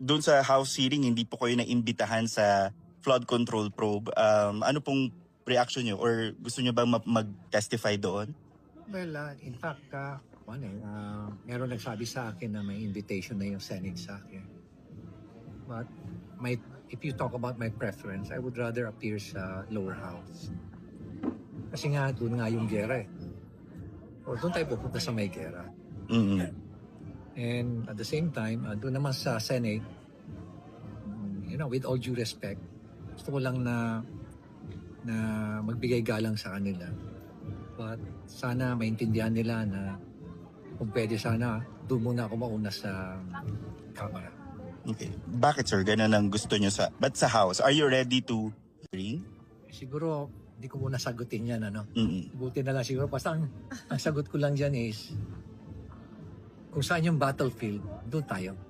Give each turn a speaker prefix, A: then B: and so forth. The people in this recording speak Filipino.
A: doon sa House hearing, hindi po kayo naimbitahan sa flood control probe. Um, ano pong reaction nyo? Or gusto nyo bang ma- mag-testify doon?
B: Well, uh, in fact, uh, ano, eh, uh, meron nagsabi sa akin na may invitation na yung Senate sa akin. But my, if you talk about my preference, I would rather appear sa lower house. Kasi nga, doon nga yung gera eh. O doon tayo pupunta sa may gera.
A: mm
B: And at the same time, uh, doon naman sa Senate, you know, with all due respect, gusto ko lang na na magbigay galang sa kanila. But sana maintindihan nila na kung pwede sana, doon muna ako mauna sa camera.
A: Okay. Bakit sir? Ganun ang gusto nyo sa... But sa House, are you ready to hearing?
B: Siguro, hindi ko muna sagutin yan, ano.
A: mm
B: Buti na lang siguro. Basta ang, ang sagot ko lang dyan is, kung saan yung battlefield, doon tayo.